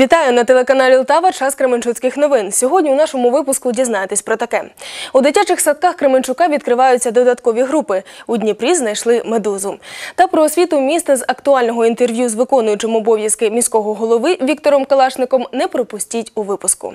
Вітаю на телеканалі Лтава. Час Кременчуцьких новин. Сьогодні у нашому випуску дізнаєтесь про таке. У дитячих садках Кременчука відкриваються додаткові групи. У Дніпрі знайшли медузу. Та про освіту міста з актуального інтерв'ю з виконуючим обов'язки міського голови Віктором Калашником не пропустіть у випуску.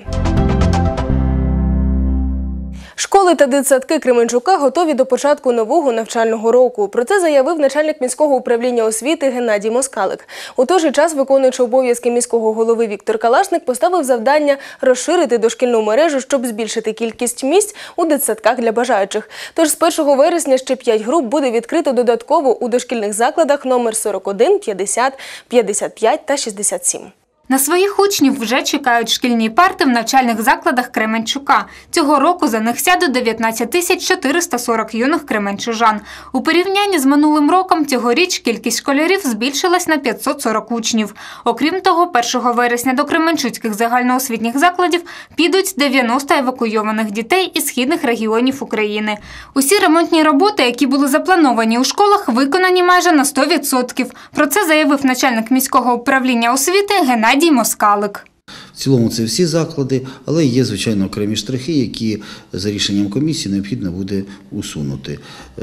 Школи та дитсадки Кременчука готові до початку нового навчального року. Про це заявив начальник міського управління освіти Геннадій Москалик. У той же час, виконуючи обов'язки міського голови Віктор Калашник, поставив завдання розширити дошкільну мережу, щоб збільшити кількість місць у дитсадках для бажаючих. Тож з 1 вересня ще 5 груп буде відкрито додатково у дошкільних закладах номер 41, 50, 55 та 67. На своїх учнів вже чекають шкільні парти в навчальних закладах Кременчука. Цього року за них сядуть 19 тисяч 440 юних кременчужан. У порівнянні з минулим роком цьогоріч кількість школярів збільшилась на 540 учнів. Окрім того, 1 вересня до кременчуцьких загальноосвітніх закладів підуть 90 евакуйованих дітей із східних регіонів України. Усі ремонтні роботи, які були заплановані у школах, виконані майже на 100%. Про це заявив начальник міського управління освіти Геннадій Геннадій Москалик. В цілому це всі заклади, але є, звичайно, окремі штрихи, які за рішенням комісії необхідно буде усунути. Е,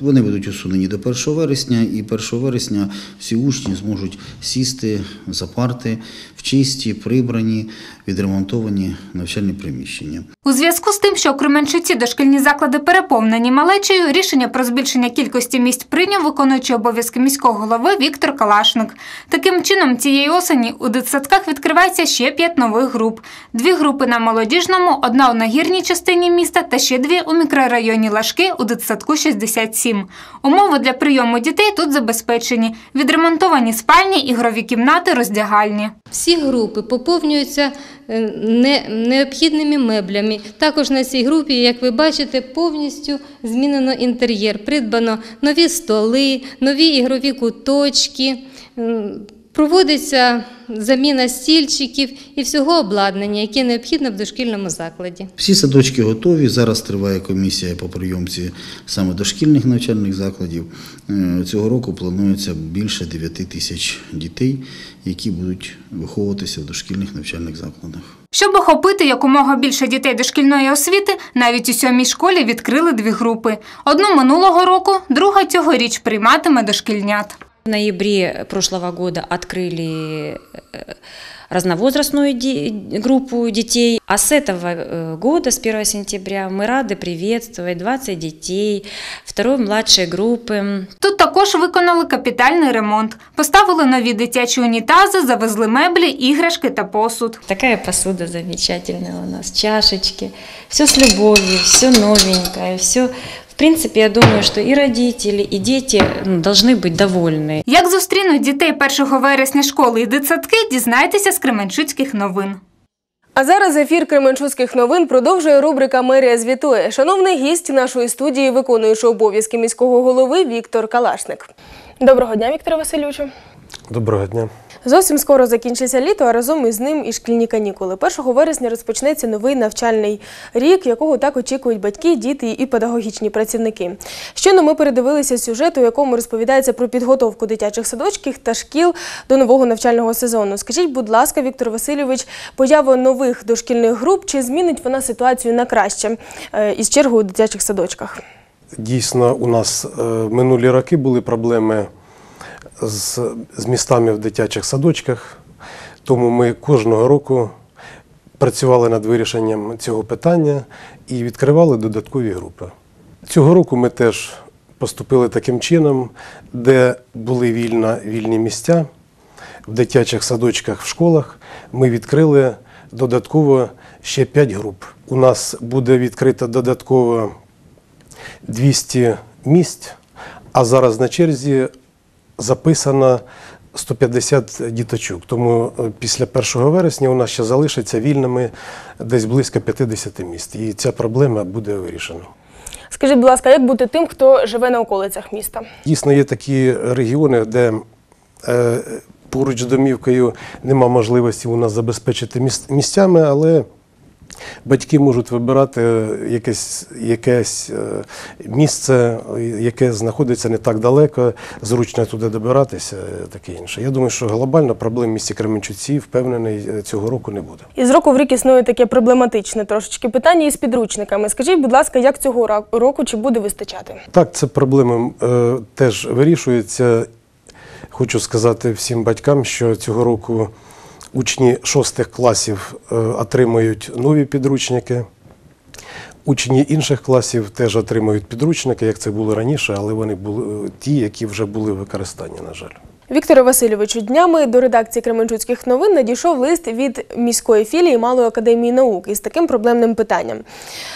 Вони будуть усунені до 1 вересня, і 1 вересня всі учні зможуть сісти за парти в чисті, прибрані, відремонтовані навчальні приміщення. У зв'язку з тим, що у Кременчуці дошкільні заклади переповнені малечею, рішення про збільшення кількості місць прийняв виконуючий обов'язки міського голови Віктор Калашник. Таким чином, цієї осені у дитсадках відкривається ще п'ять нових груп: дві групи на молодіжному, одна у нагірній частині міста та ще дві у мікрорайоні Лашки у дитсадку 67. Умови для прийому дітей тут забезпечені: відремонтовані спальні, ігрові кімнати, роздягальні. Всі групи поповнюються необхідними меблями. Також на цій групі, як ви бачите, повністю змінено інтер'єр. Придбано нові столи, нові ігрові куточки. Проводиться заміна стільчиків і всього обладнання, яке необхідно в дошкільному закладі. Всі садочки готові. Зараз триває комісія по прийомці саме дошкільних навчальних закладів. Е, Цього року планується більше 9 тисяч дітей, які будуть виховуватися в дошкільних навчальних закладах. Щоб охопити якомога більше дітей дошкільної освіти, навіть у сьомій школі відкрили дві групи. Одну минулого року, друга цьогоріч прийматиме дошкільнят. В ноябре прошлого года открыли э, разновозрастную ди- группу детей, а с этого э, года, с 1 сентября, мы рады приветствовать 20 детей второй младшей группы. Тут також виконали капітальний ремонт. Поставили нові дитячі унітази, завезли меблі, іграшки та посуд. Такая посуда замечательная у нас, чашечки, все с любовью, все новенькое, все. В принципе, я думаю, что и родители, и дети ну, должны быть довольны. Як зустрінуть дітей 1 вересня школи і дитсадки, дізнайтеся з Кременчуцьких новин. А зараз ефір Кременчуцьких новин продовжує рубрика Мерія звітує. Шановний гість нашої студії, виконуючий обов'язки міського голови Віктор Калашник. Доброго дня, Вікторе Васильовичу. Доброго дня. Зовсім скоро закінчиться літо, а разом із ним і шкільні канікули. 1 вересня розпочнеться новий навчальний рік, якого так очікують батьки, діти і педагогічні працівники. Щойно ми передивилися сюжет, у якому розповідається про підготовку дитячих садочків та шкіл до нового навчального сезону. Скажіть, будь ласка, Віктор Васильович, поява нових дошкільних груп чи змінить вона ситуацію на краще е, із чергою у дитячих садочках? Дійсно, у нас е, минулі роки були проблеми з, з містами в дитячих садочках, тому ми кожного року працювали над вирішенням цього питання і відкривали додаткові групи. Цього року ми теж поступили таким чином, де були вільна, вільні місця в дитячих садочках в школах. Ми відкрили додатково ще 5 груп. У нас буде відкрито додатково 200 місць, а зараз на черзі записано 150 діточок. Тому е, після 1 вересня у нас ще залишиться вільними десь близько 50 місць. І ця проблема буде вирішена. Скажіть, будь ласка, як бути тим, хто живе на околицях міста? Дійсно, є такі регіони, де е, поруч з домівкою нема можливості у нас забезпечити міс- місцями, але Батьки можуть вибирати якесь, якесь е, місце, яке знаходиться не так далеко, зручно туди добиратися, е, таке інше. Я думаю, що глобально проблем в місті Кременчуці, впевнений, цього року не буде. І з року в рік існує таке проблематичне трошечки питання із підручниками. Скажіть, будь ласка, як цього року чи буде вистачати? Так, це проблема е, теж вирішується. Хочу сказати всім батькам, що цього року учні шостих класів е, отримають нові підручники. Учні інших класів теж отримають підручники, як це було раніше, але вони були е, ті, які вже були в використанні, на жаль. Вікторе Васильовичу, днями до редакції Кременчуцьких новин надійшов лист від міської філії Малої академії наук із таким проблемним питанням.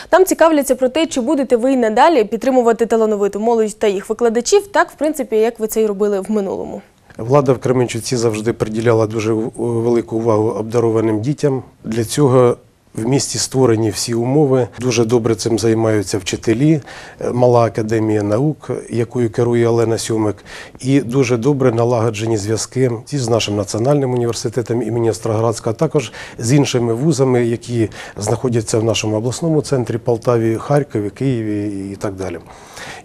Там цікавляться про те, чи будете ви й надалі підтримувати талановиту молодь та їх викладачів, так, в принципі, як ви це й робили в минулому. Влада в Кременчуці завжди приділяла дуже велику увагу обдарованим дітям. Для цього в місті створені всі умови. Дуже добре цим займаються вчителі, е, мала академія наук, якою керує Олена Сьомик, і дуже добре налагоджені зв'язки з нашим національним університетом імені Остроградська, а також з іншими вузами, які знаходяться в нашому обласному центрі Полтаві, Харкові, Києві і так далі.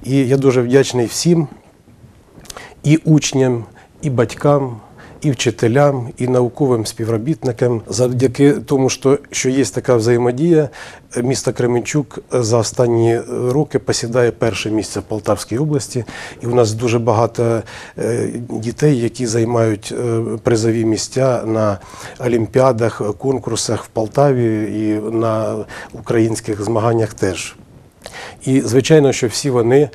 І я дуже вдячний всім, і учням, і батькам, і вчителям, і науковим співробітникам. Завдяки тому, що, що є така взаємодія, місто Кременчук за останні роки посідає перше місце в Полтавській області. І у нас дуже багато е, дітей, які займають е, призові місця на олімпіадах, конкурсах в Полтаві і на українських змаганнях теж. І звичайно, що всі вони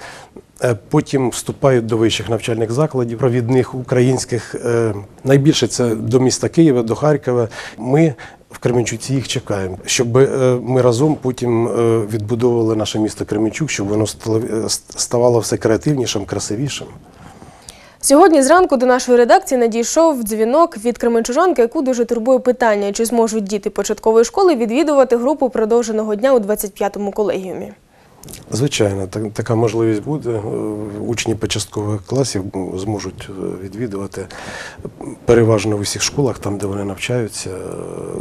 е, потім вступають до вищих навчальних закладів, провідних українських. е, Найбільше це до міста Києва, до Харкова. Ми в Кременчуці їх чекаємо, щоб е, ми разом потім відбудовували наше місто Кременчук, щоб воно ставало все креативнішим, красивішим. Сьогодні зранку до нашої редакції надійшов дзвінок від кременчужанки, яку дуже турбує питання, чи зможуть діти початкової школи відвідувати групу продовженого дня у 25-му колегіумі. Звичайно, так, така можливість буде. Е, Учні початкових класів зможуть е, відвідувати переважно в усіх школах, там, де вони навчаються, е,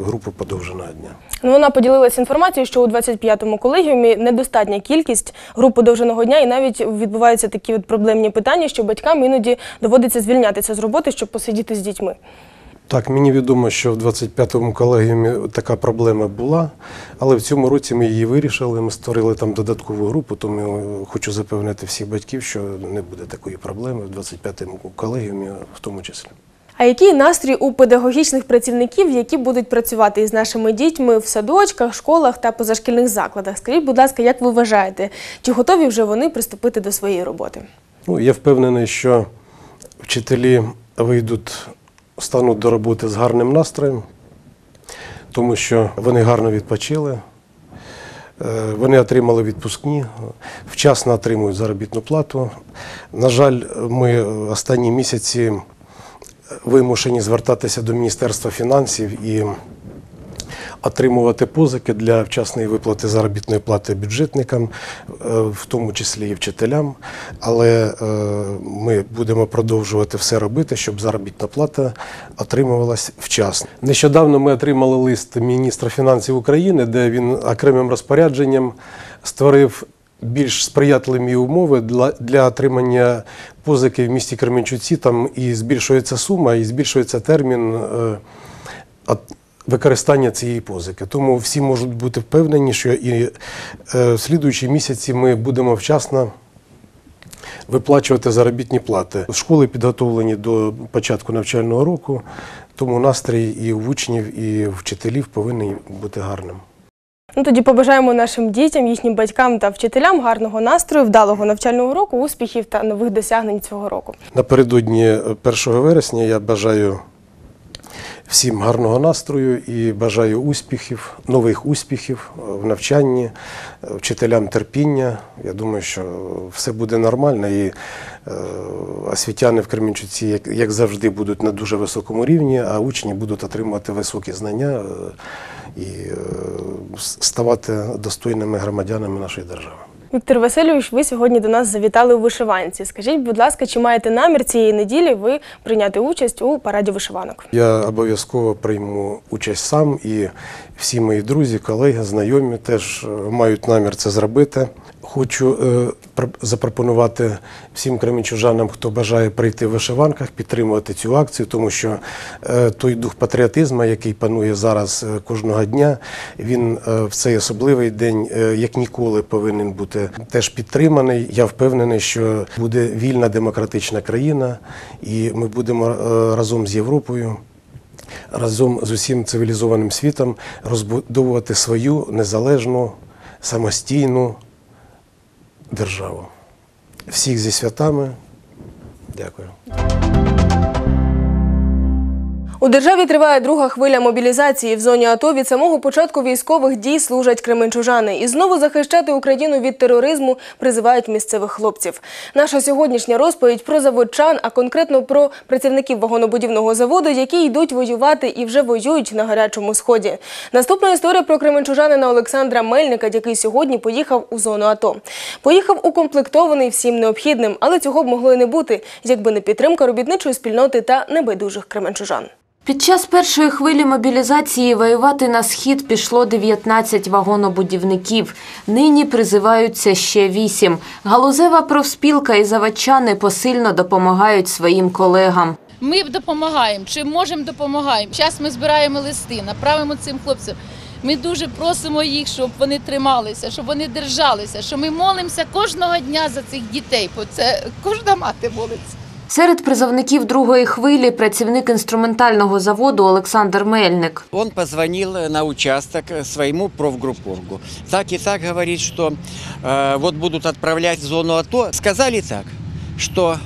групу подовженого дня. Ну, вона поділилася інформацією, що у 25-му колегіумі недостатня кількість груп подовженого дня, і навіть відбуваються такі от проблемні питання, що батькам іноді доводиться звільнятися з роботи, щоб посидіти з дітьми. Так, мені відомо, що в 25-му колегіумі така проблема була, але в цьому році ми її вирішили. Ми створили там додаткову групу, тому хочу запевнити всіх батьків, що не буде такої проблеми в 25-му колегіумі в тому числі. А який настрій у педагогічних працівників, які будуть працювати із нашими дітьми в садочках, школах та позашкільних закладах? Скажіть, будь ласка, як ви вважаєте, чи готові вже вони приступити до своєї роботи? Ну, я впевнений, що вчителі вийдуть, стануть до роботи з гарним настроєм, тому що вони гарно відпочили, е, вони отримали відпускні, вчасно отримують заробітну плату. На жаль, ми останні місяці вимушені звертатися до Міністерства фінансів і отримувати позики для вчасної виплати заробітної плати бюджетникам, е, в тому числі і вчителям. Але е, ми будемо продовжувати все робити, щоб заробітна плата отримувалась вчасно. Нещодавно ми отримали лист міністра фінансів України, де він окремим розпорядженням створив. Більш сприятливі умови для, для отримання позики в місті Кременчуці. Там і збільшується сума, і збільшується термін е, використання цієї позики. Тому всі можуть бути впевнені, що і е, в слідуючі місяці ми будемо вчасно виплачувати заробітні плати. Школи підготовлені до початку навчального року, тому настрій і у учнів, і вчителів повинен бути гарним. Ну тоді побажаємо нашим дітям, їхнім батькам та вчителям гарного настрою, вдалого навчального року, успіхів та нових досягнень цього року. Напередодні е, 1 вересня я бажаю всім гарного настрою і бажаю успіхів, нових успіхів е, в навчанні, е, вчителям терпіння. Я думаю, що все буде нормально і е, освітяни в Кременчуці, як, завжди, будуть на дуже високому рівні, а учні будуть отримувати високі знання і ставати достойними громадянами нашої держави. Віктор Васильович, ви сьогодні до нас завітали у вишиванці. Скажіть, будь ласка, чи маєте намір цієї неділі ви прийняти участь у параді вишиванок? Я обов'язково прийму участь сам і всі мої друзі, колеги, знайомі теж е, мають намір це зробити. Хочу е, запропонувати всім кременчужанам, хто бажає прийти в вишиванках, підтримувати цю акцію, тому що е, той дух патріотизму, який панує зараз е, кожного дня, він в цей особливий день, як ніколи, повинен бути теж підтриманий. Я впевнений, що буде вільна демократична країна, і ми будемо разом з Європою разом з усім цивілізованим світом розбудовувати свою незалежну, самостійну державу. Всіх зі святами. Дякую. У державі триває друга хвиля мобілізації. В зоні АТО від самого початку військових дій служать кременчужани. І знову захищати Україну від тероризму призивають місцевих хлопців. Наша сьогоднішня розповідь про заводчан, а конкретно про працівників вагонобудівного заводу, які йдуть воювати і вже воюють на гарячому сході. Наступна історія про кременчужанина Олександра Мельника, який сьогодні поїхав у зону АТО. Поїхав укомплектований всім необхідним, але цього б могло і не бути, якби не підтримка робітничої спільноти та небайдужих кременчужан. Під час першої хвилі мобілізації воювати на схід пішло 19 вагонобудівників. Нині призиваються ще 8. Галузева профспілка і заводчани посильно допомагають своїм колегам. Ми допомагаємо, чи можемо допомагаємо. Зараз ми збираємо листи, направимо цим хлопцям. Ми дуже просимо їх, щоб вони трималися, щоб вони держалися, що ми молимося кожного дня за цих дітей, бо це кожна мати молиться. Серед призовників другої хвилі працівник інструментального заводу Олександр Мельник. Він позвонив на участок своєму профгруппоргу. Так і так говорить, що э, вот будуть відправляти в зону АТО. Сказали так, що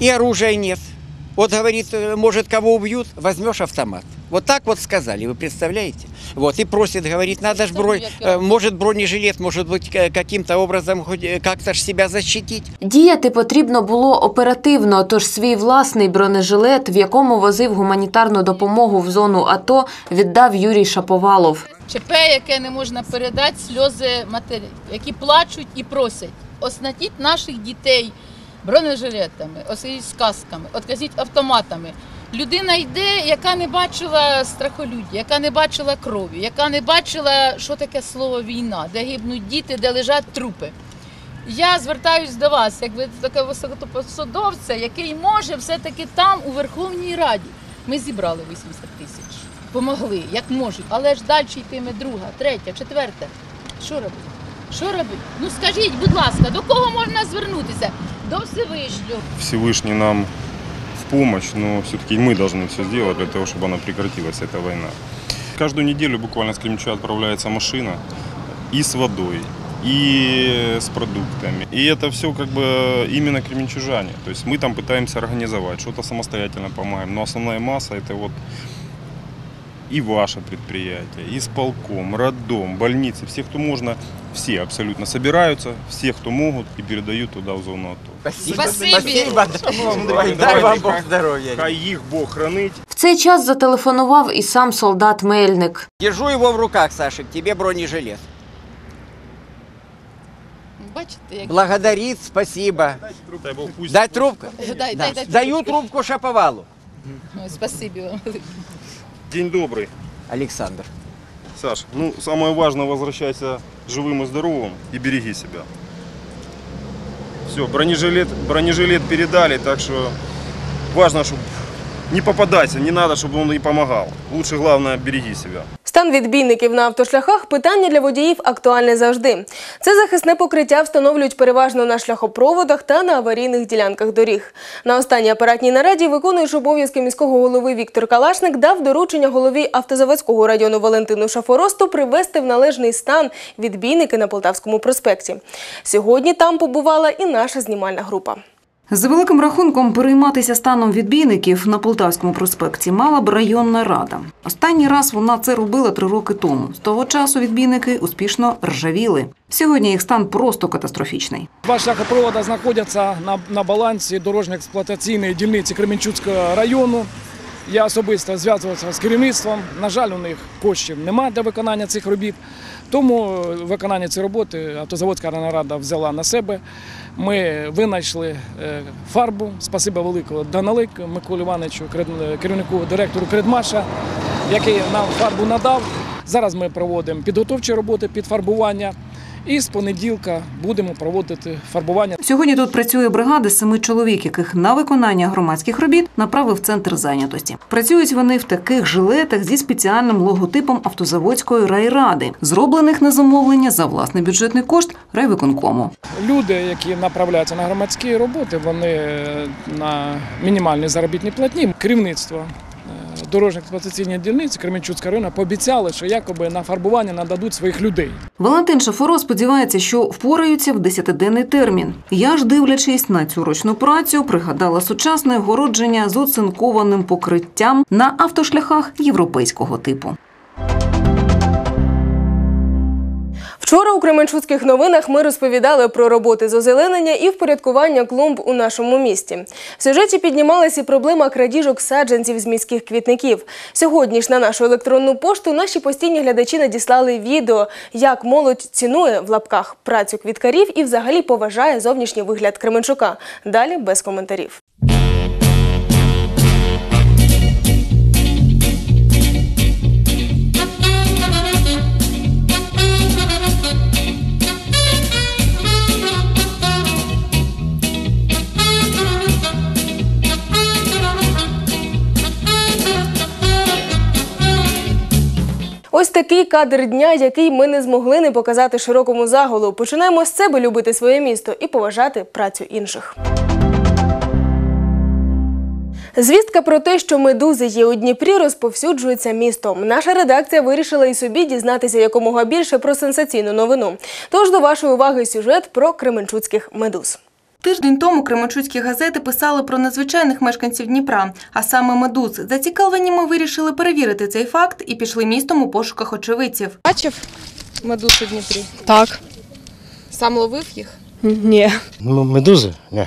і оружия нет. От говорить, може кого вб'ють, візьмеш автомат. Вот так вот сказали, вы представляете? Вот, и просит, говорит, надо ж бронь, э, может бронежилет, может быть, к- каким-то образом хоть э, как-то ж себя защитить. Діяти потрібно було оперативно, тож свій власний бронежилет, в якому возив гуманітарну допомогу в зону АТО, віддав Юрій Шаповалов. ЧП, яке не можна передати, сльози матерів, які плачуть і просять. Оснатіть наших дітей бронежилетами, освітіть сказками, отказіть автоматами. Людина йде, яка не бачила страхолюддя, яка не бачила крові, яка не бачила, що таке слово війна, де гибнуть діти, де лежать трупи. Я звертаюсь до вас, як ви така високопосадовця, який може все-таки там, у Верховній Раді. Ми зібрали 80 тисяч, помогли, як можуть, але ж далі йтиме друга, третя, четверта. Що робити? Що робити? Ну скажіть, будь ласка, до кого можна звернутися? До Всевишнього. Всевышний нам в помощь, но все-таки мы должны все сделать для того, чтобы она прекратилась, эта война. Каждую неделю буквально с Кремча отправляется машина и с водой, и с продуктами. И это все как бы именно кременчужане. То есть мы там пытаемся организовать, что-то самостоятельно помогаем. Но основная масса это вот и ваше предприятие, и сполком, роддом, больницы, все, кто можно, все абсолютно собираются, все, кто могут, и передают туда в зону АТО. Спасибо. Дай вам Бог здоровья. Хай їх Бог хранить. В цей час зателефонував і сам солдат Мельник. Держу его в руках, Сашек, тебе бронежилет. Бачите, як Благодарит, спасибо. Дай Бог пусть Дай трубку. дай, Да. дай, дай. Даю трубку Шаповалу. Ой, Спасибо вам. День добрый. Александр. Саш, ну самое важное, возвращайся живым и здоровым и береги себя. Все, бронежилет, бронежилет передали, так что важно, чтобы не попадайся, не надо, чтобы он и помогал. Лучше, главное, береги себя. Стан відбійників на автошляхах питання для водіїв актуальне завжди. Це захисне покриття встановлюють переважно на шляхопроводах та на аварійних ділянках доріг. На останній апаратній нараді виконуючи обов'язки міського голови Віктор Калашник дав доручення голові автозаводського району Валентину Шафоросту привести в належний стан відбійники на Полтавському проспекті. Сьогодні там побувала і наша знімальна група. За великим рахунком перейматися станом відбійників на Полтавському проспекті мала б районна рада. Останній раз вона це робила три роки тому. З того часу відбійники успішно ржавіли. Сьогодні їх стан просто катастрофічний. Два шляхопровода знаходяться на, на балансі дорожньо-експлуатаційної дільниці Кременчуцького району. Я особисто зв'язувався з керівництвом. На жаль, у них коштів немає для виконання цих робіт. Тому виконання цієї роботи автозаводська рада взяла на себе. Ми винайшли е, фарбу. Спасибо великого Даналик Миколі Івановичу, керівнику директору Кредмаша, який нам фарбу надав. Зараз ми проводимо підготовчі роботи під фарбування. І з понеділка будемо проводити фарбування. Сьогодні тут працює бригада з семи чоловік, яких на виконання громадських робіт направив центр зайнятості. Працюють вони в таких жилетах зі спеціальним логотипом автозаводської райради, зроблених на замовлення за власний бюджетний кошт райвиконкому. Люди, які направляються на громадські роботи, вони е, на мінімальній заробітній платні. Керівництво е, дорожньо-експлуатаційної дільниці Кременчуцького району пообіцяли, що якоби на фарбування нададуть своїх людей. Валентин Шафоро сподівається, що впораються в десятиденний термін. Я ж, дивлячись на цю ручну працю, пригадала сучасне огородження з оцинкованим покриттям на автошляхах європейського типу. Вчора у Кременчуцьких новинах ми розповідали про роботи з озеленення і впорядкування клумб у нашому місті. В сюжеті піднімалася і проблема крадіжок саджанців з міських квітників. Сьогодні ж на нашу електронну пошту наші постійні глядачі надіслали відео, як молодь цінує в лапках працю квіткарів і взагалі поважає зовнішній вигляд Кременчука. Далі без коментарів. Ось такий кадр дня, який ми не змогли не показати широкому заголу. Починаємо з себе любити своє місто і поважати працю інших. Звістка про те, що медузи є у Дніпрі, розповсюджується містом. Наша редакція вирішила і собі дізнатися якомога більше про сенсаційну новину. Тож до вашої уваги сюжет про кременчуцьких медуз. Тиждень тому кременчуцькі газети писали про надзвичайних мешканців Дніпра, а саме медуз. Зацікавлені ми вирішили перевірити цей факт і пішли містом у пошуках очевидців. Бачив медуз у Дніпрі? Так. Сам ловив їх? Ні. Ну, медузи? Ні.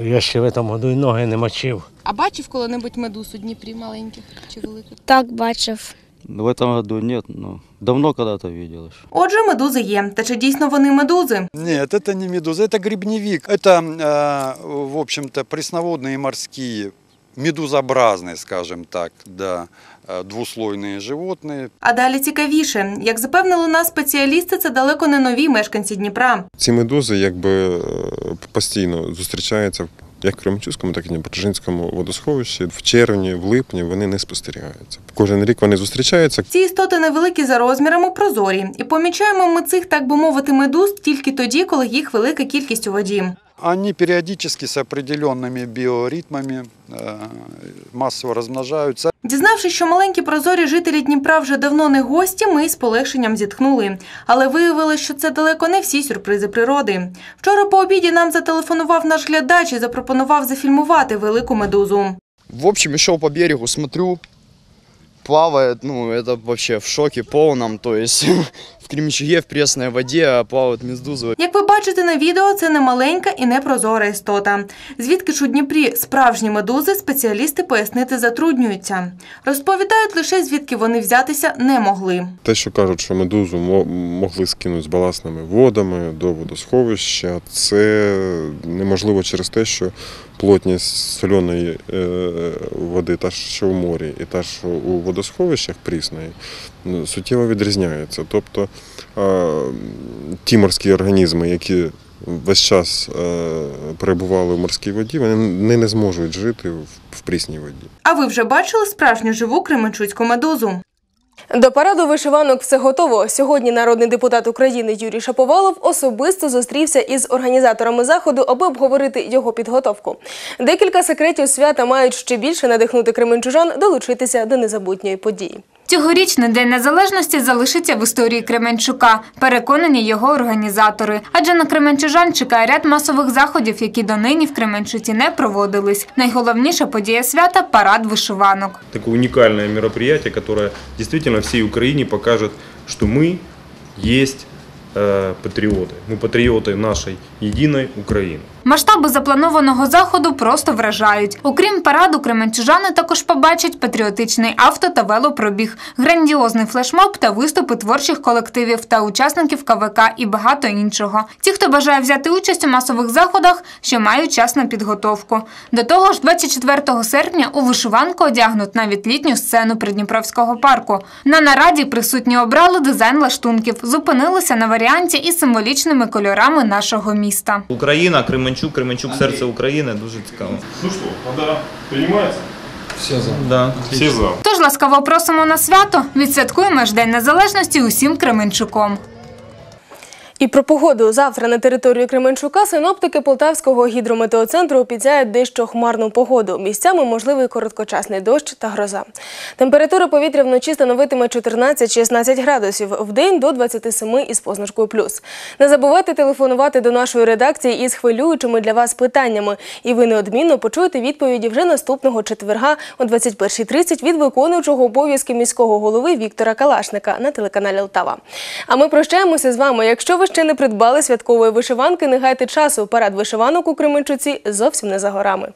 Я ще в цьому году і ноги не мочив. А бачив коли-небудь медуз у Дніпрі маленьких чи великих? Так, бачив. В этом году нет, но давно когда-то видел еще. Отже, медузи є. Та чи дійсно вони медузи? Нет, это не медуза, это грибневик. Это, э, в общем-то, пресноводные морские, медузообразные, скажем так, да, э, двуслойные животные. А далі цікавіше. Як запевнили нас спеціалісти, це далеко не нові мешканці Дніпра. Ці медузи якби е, постійно зустрічаються як в Кременчуцькому, так і Дніпрожинському водосховищі. В червні, в липні вони не спостерігаються. Кожен рік вони зустрічаються. Ці істоти невеликі за розмірами, прозорі. І помічаємо ми цих, так би мовити, медуз тільки тоді, коли їх велика кількість у воді. Они периодически с определенными биоритмами э, массово размножаются. Дізнавшись, що маленькі прозорі жителі Дніпра вже давно не гості, ми з полегшенням зітхнули. Але виявилось, що це далеко не всі сюрпризи природи. Вчора по обіді нам зателефонував наш глядач і запропонував зафільмувати велику медузу. В общем, шел по берегу, смотрю, плавает, ну, это вообще в шоке полном, то есть в Кремчуге, в пресной воде плавают медузы. Як ви бачите на відео, це не маленька і не прозора істота. Звідки ж у Дніпрі справжні медузи, спеціалісти пояснити затруднюються. Розповідають лише звідки вони взятися не могли. Те, що кажуть, що медузу мо- могли скинути з баласними водами до водосховища, це неможливо через те, що плотність соляної е, води, та що в морі, і та, що у водосховищах прісної, ну, суттєво відрізняється. Тобто е, ті морські організми, які весь час е, перебували в морській воді, вони не, зможуть жити в прісній воді. А ви вже бачили справжню живу кременчуцьку медузу? До параду вишиванок все готово. Сьогодні народний депутат України Юрій Шаповалов особисто зустрівся із організаторами заходу, аби обговорити його підготовку. Декілька секретів свята мають ще більше надихнути кременчужан долучитися до незабутньої події. Цьогорічний День Незалежності залишиться в історії Кременчука, переконані його організатори. Адже на Кременчужан чекає ряд масових заходів, які донині в Кременчуці не проводились. Найголовніша подія свята – парад вишиванок. Такое уникальное мероприятие, которое действительно всей Украине покажет, что мы есть э, патриоты. Мы патриоты нашей единой Украины. Масштаби запланованого заходу просто вражають. Окрім параду, кременчужани також побачать патріотичний авто та велопробіг, грандіозний флешмоб та виступи творчих колективів та учасників КВК і багато іншого. Ті, хто бажає взяти участь у масових заходах, що мають час на підготовку. До того ж, 24 серпня у вишиванку одягнуть навіть літню сцену Придніпровського парку. На нараді присутні обрали дизайн лаштунків, зупинилися на варіанті із символічними кольорами нашого міста. Україна, Кременчук, Кременчук, серце України. Дуже цікаво. Ну що, вода приймається? Все за. Да. Все за. Тож ласкаво просимо на свято. Відсвяткуємо ж День Незалежності усім Кременчуком. І про погоду завтра на території Кременчука синоптики Полтавського гідрометеоцентру обіцяють дещо хмарну погоду. Місцями можливий короткочасний дощ та гроза. Температура повітря вночі становитиме 14-16 градусів, вдень до 27 із позначкою плюс. Не забувайте телефонувати до нашої редакції із хвилюючими для вас питаннями. І ви неодмінно почуєте відповіді вже наступного четверга о 21.30 від виконуючого обов'язки міського голови Віктора Калашника на телеканалі Лтава. А ми прощаємося з вами. Якщо ви ще не придбали святкової вишиванки, не гайте часу. Парад вишиванок у Кременчуці зовсім не за горами.